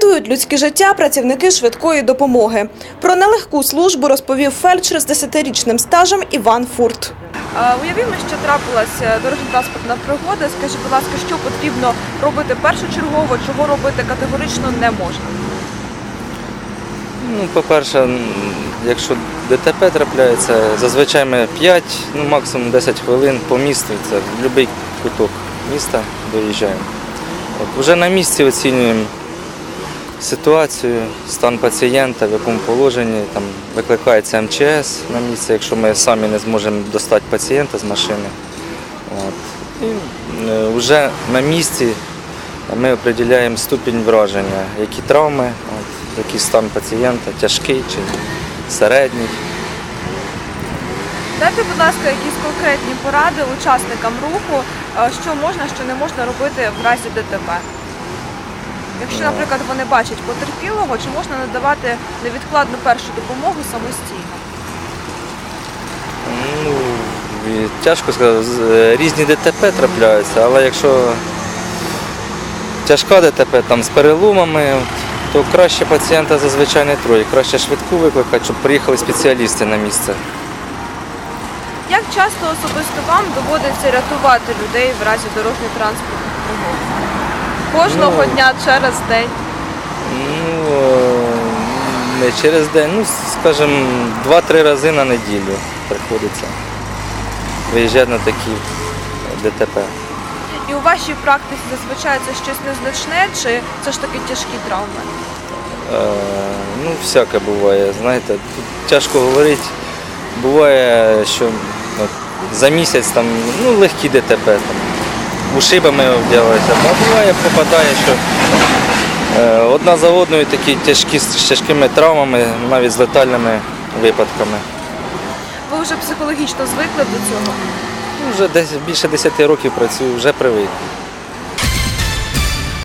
Рятують людське життя працівники швидкої допомоги. Про нелегку службу розповів фельдшер з 10-річним стажем Іван Фурт. Уявімо, що трапилася дорожньо-транспортна пригода. Скажіть, будь ласка, що потрібно робити першочергово, чого робити категорично не можна? Ну, по-перше, якщо ДТП трапляється, зазвичай ми 5, ну максимум 10 хвилин по місту, це в будь-який куток міста доїжджаємо. От, вже на місці оцінюємо ситуацію, стан пацієнта, в якому положенні, там викликається МЧС на місце, якщо ми самі не зможемо достати пацієнта з машини. От. І е, вже на місці ми определяємо ступінь враження, які травми, от, який стан пацієнта, тяжкий чи середній. Дайте, будь ласка, якісь конкретні поради учасникам руху, е, що можна, що не можна робити в разі ДТП. Якщо, наприклад, вони бачать потерпілого, чи можна надавати невідкладну першу допомогу самостійно? Ну, і тяжко сказати, з- е, різні ДТП трапляються, але якщо тяжка ДТП там, з переломами, от, то краще пацієнта зазвичай не троє, краще швидку викликати, щоб приїхали спеціалісти на місце. Як часто особисто вам доводиться рятувати людей в разі дорожньо-транспортних пригод? Кожного Ну, дня через день. Ну, е, не через день, ну, скажімо, два-три рази на неділю приходиться виїжджати на такі ДТП. І у вашій практиці зазвичай це щось незначне, чи це ж таки тяжкі травми? Е, ну, всяке буває, знаєте, тут тяжко говорити. Буває, що от, за місяць там, ну, легкі ДТП, там, ушибами обділилися, а буває, попадає, що е, одна за одною такі тяжкі з тяжкими травмами, навіть з летальними випадками. Ви вже психологічно звикли до цього? Ну, вже десь більше 10 років працюю, вже привик.